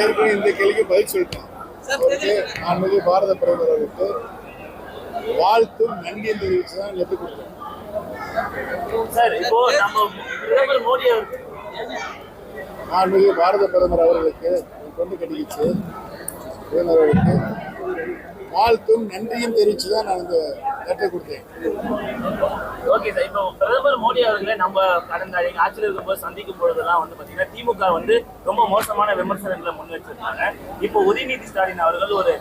ஏற்கனவே இந்த கேள்விக்கு பதில் சொல்லிட்டேன். அவருக்கு மாண்புமிகு பாரத பிரதமர் அவருக்கு வாழ்த்தும் நன்றியும் தெரிவித்து தான் லெட்டு கொடுத்தேன். மாண்புமிகு பாரத பிரதமர் அவர்களுக்கு கொண்டு கட்டிக்கிச்சு. பிரதமர் அவர்களுக்கு வாழ்த்தும் நன்றியும் தெரிவித்து தான் நான் இந்த லெட்டர் கொடுத்தேன். ஓகே சார் இப்போ பிரதமர் மோடி அவர்களை நம்ம கடந்த ஆட்சியில் இருக்கும்போது சந்திக்கும் பொழுதெல்லாம் வந்து பாத்தீங்கன்னா திமுக வந்து ரொம்ப மோசமான விமர்சனங்களை முன் வச்சிருக்காங்க இப்போ உதயநிதி ஸ்டாலின் அவர்கள் ஒரு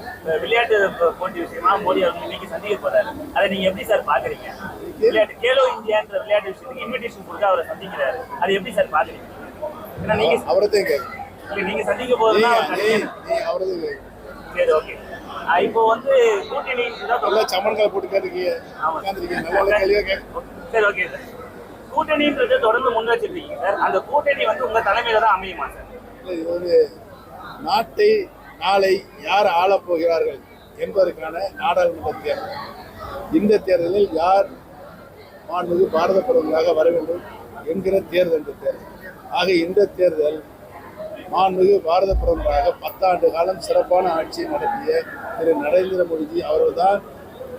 விளையாட்டு போட்டி விஷயமா மோடி அவர்கள் இன்னைக்கு சந்திக்க போறாரு. அதை நீங்க எப்படி சார் பாக்குறீங்க? விளையாட்டு கேலோ இந்தியான்ற விளையாட்டு விஷயத்துக்கு இன்விடேஷன் கொடுத்து அவரை சந்திக்கிறாரு. அதை எப்படி சார் பாக்குறீங்க? ஏன்னா நீங்க அவரத்தையும் நீங்க சந்திக்க போதுதான் அவர் நீ சந்திக்கணும். நீ அவரதையும் கேட்க சரி ஓகே இப்போ வந்து கூட்டணி நல்லா சமன்களை போட்டு கேட்டுருக்கீங்க. சரி ஓகே சார். கூட்டணின்றது தொடர்ந்து முன் வச்சிருக்கீங்க சார். அந்த கூட்டணி வந்து உங்க தலைமையில தான் அமையுமா சார்? இது ஒரு நாட்டை நாளை யார் ஆளப் போகிறார்கள் என்பதற்கான நாடாளுமன்ற தேர்தல். இந்த தேர்தலில் யார் மாண்புமிகு பாரத பிரதமராக வர வேண்டும் என்கிற தேர்தல் இந்த தேர்தல். ஆக இந்த தேர்தல் மாண்புமிகு பாரத பிரதமராக பத்தாண்டு காலம் சிறப்பான ஆட்சி நடத்திய திரு நரேந்திர மோடிஜி அவர்கள்தான்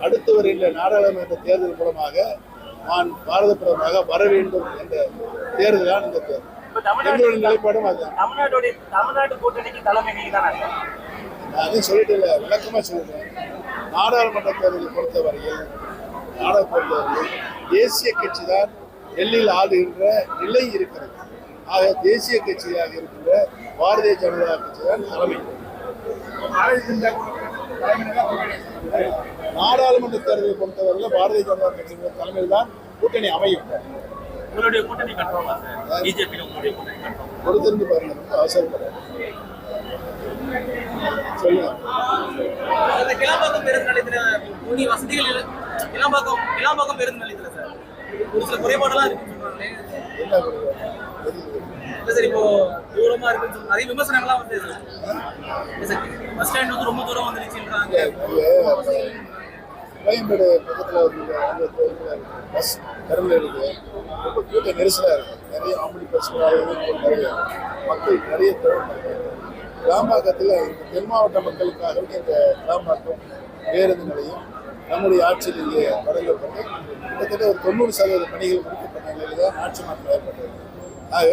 அடுத்து வருகின்ற நாடாளுமன்ற தேர்தல் மூலமாக மான் பாரத பிரதமராக வர வேண்டும் என்ற தேர்தல் தான் இந்த தேர்தல். இப்ப தமிழ்நாடு எங்களுடைய நிலைப்பாடும் அதுதான். கூட்டணிக்கு தலைமை தானே நான் அதையும் சொல்லிட்டு இல்லை விளக்கமாக சொல்லுறேன் நாடாளுமன்ற தேர்தலை பொறுத்தவரையில் நாடை பொறுத்தவரையில் தேசிய கட்சி தான் டெல்லியில் ஆளுகின்ற நிலை இருக்கிறது. ஆக தேசிய கட்சியாக இருக்கின்ற பாரதிய ஜனதா கட்சி தான் தலைமை நாடாளுமன்ற தேர்தலை பொறுத்தவரையில் பாரதிய ஜனதா கட்சியின் தலைமையில் தான் கூட்டணி அமையும். உங்களுடைய கூட்டணி கட்டுறோமா சார்? பிஜேபி உங்களுடைய கூட்டணி கட்டுறோம் பொறுத்திருந்து பாருங்க ரொம்ப அவசரப்படாது சொல்லுங்க. அந்த கிளாம்பாக்கம் பேருந்து நிலையத்துல வசதிகள் இல்ல. கிளாம்பாக்கம் கிளாம்பாக்கம் பேருந்து நிலையத்துல சார். ஒரு சில குறைபாடெல்லாம் இருக்குன்னு சொல்றாங்களே. இல்ல சார் இப்போ தூரமா இருக்குன்னு சொல்றாங்க நிறைய விமர்சனங்கள்லாம் வந்து பஸ் ஸ்டாண்ட் வந்து ரொம்ப தூரம் வந்துருச்சுன்றாங்க கோயம்பேடு பக்கத்தில் ஒரு பஸ் டெர்மினல் இருக்கு. ரொம்ப கூட்ட நெரிசலாக இருக்கும் நிறைய ஆம்பளி பஸ்களாக நிறைய மக்கள் நிறைய தேவைப்படுது கிராம்பாக்கத்தில் தென் மாவட்ட மக்களுக்காக இந்த கிராம்பாக்கம் பேருந்து நிலையம் நம்முடைய ஆட்சியில் இங்கே தொடங்கப்பட்டு கிட்டத்தட்ட ஒரு தொண்ணூறு சதவீத பணிகள் முடிக்கப்பட்ட நிலையில் தான் ஆட்சி மாற்றம் ஏற்பட்டது. ஆக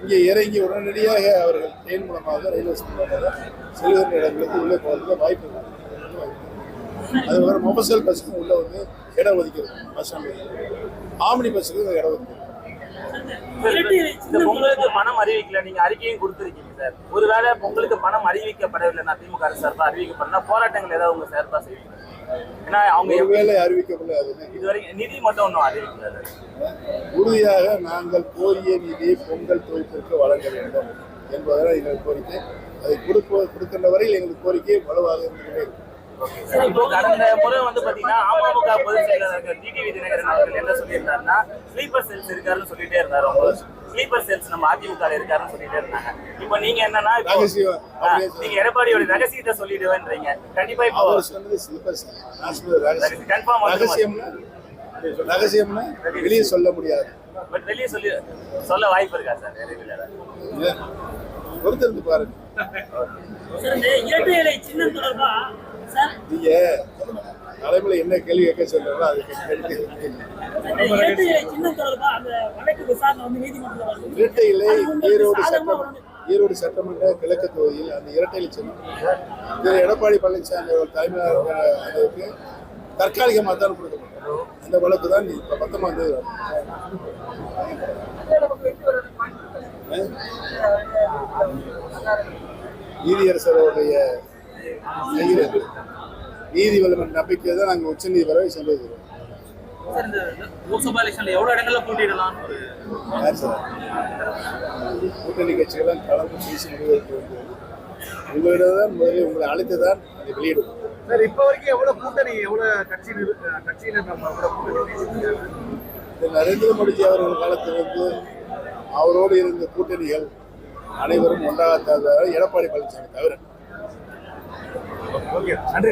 இங்கே இறங்கி உடனடியாக அவர்கள் ட்ரெயின் மூலமாக ரயில்வே மூலமாக செல்கின்ற இடங்களுக்கு உள்ளே போகிறதுக்கு வாய்ப்பு இருக்குது அது ஒரு மொபசல் பஸ்ஸுக்கும் உள்ள வந்து இடம் ஒதுக்கிறது பஸ் ஸ்டாண்ட் ஆம்னி பஸ்ஸுக்கு இடம் ஒதுக்கிறது பொங்கலுக்கு பணம் அறிவிக்கல நீங்க அறிக்கையும் கொடுத்துருக்கீங்க சார். ஒருவேளை பொங்கலுக்கு பணம் அறிவிக்கப்படவில்லைன்னா திமுக அரசு சார்பா அறிவிக்கப்படனா போராட்டங்கள் ஏதாவது உங்க சார்பா செய்வீங்க ஏன்னா அவங்க ஒருவேளை அறிவிக்கப்படல இதுவரைக்கும் நிதி மட்டும் ஒன்றும் அறிவிக்கல உறுதியாக நாங்கள் கோரிய நிதியை பொங்கல் தொகுப்பிற்கு வழங்க வேண்டும் என்பதுதான் எங்கள் கோரிக்கை. அதை கொடுப்ப கொடுக்கின்ற வரையில் எங்கள் கோரிக்கை வலுவாக இருந்துகிட்டே இருக்கும் சார், இப்போ கடந்த முறை வந்து பாத்தீங்கன்னா அமமுக பொதுச் செயலாளர் டிடிவி தினகரன் அவர்கள் என்ன சொல்லியிருந்தாருன்னா ஸ்லீப்பர் செல்ஸ் இருக்காருன்னு சொல்லிட்டே இருந்தாரு அவங்க ஸ்லீப்பர் செல்ஸ் நம்ம அதிமுக இருக்காருன்னு சொல்லிட்டே இருந்தாங்க. இப்போ நீங்க என்னன்னா. நீங்க எடப்பாடியோட ரகசியத்தை சொல்லிடுவேன்றீங்க. கண்டிப்பா இப்போ கன்ஃபார்ம் ரகசியம்னா? ரகசியம்னா வெளியே சொல்ல முடியாது. பட் வெளியே சொல்லி சொல்ல வாய்ப்பு இருக்கா சார்? பொறுத்திருந்து பாருங்க. சார் இந்த சின்னம் தொடர்பா? நீங்க தலைமையில என்ன கேள்வி கேட்க சொல்றீங்களோ அதுக்கு கேள்வி இந்த இரட்டை இலை சின்னம் தொடர்பா அந்த வழக்கு விசாரணை வந்து நீதிமன்றத்தில் வருது. இரட்டை இலை அது உங்களுக்கு ஈரோடு சட்டம் ஈரோடு சட்டமன்ற கிழக்கு தொகுதியில் அந்த இரட்டை இலை சின்னம் எடப்பாடி பழனிசாமி அவர்கள் தலைமையாக அதற்கு தற்காலிகமாக தான் கொடுக்கப்பட்டது. அந்த வழக்கு தான் இப்போ தேதி வரும். நீதியரசருடைய கையில் இருக்கு. நீதிபதி நம்பிக்கை தான் நாங்கள் உச்ச சென்றிருக்கிறோம் போட்டியிடலாம் யார் சார்? கூட்டணி கட்சிகள்லாம் கலந்து பேசி உங்களிடம் தான் முதலில் உங்களை அழைத்து தான் அதை வெளியிடுவோம் சார் இப்போ வரைக்கும் எவ்வளவு கூட்டணி எவ்வளவு கட்சி நிறு- கட்சியினர் நம்ம நரேந்திர மோடிஜி அவர்கள் காலத்திலிருந்து அவரோடு இருந்த கூட்டணிகள் அனைவரும் ஒன்றாக எடப்பாடி பழனிசாமி தவிர. ఓకే. అంటే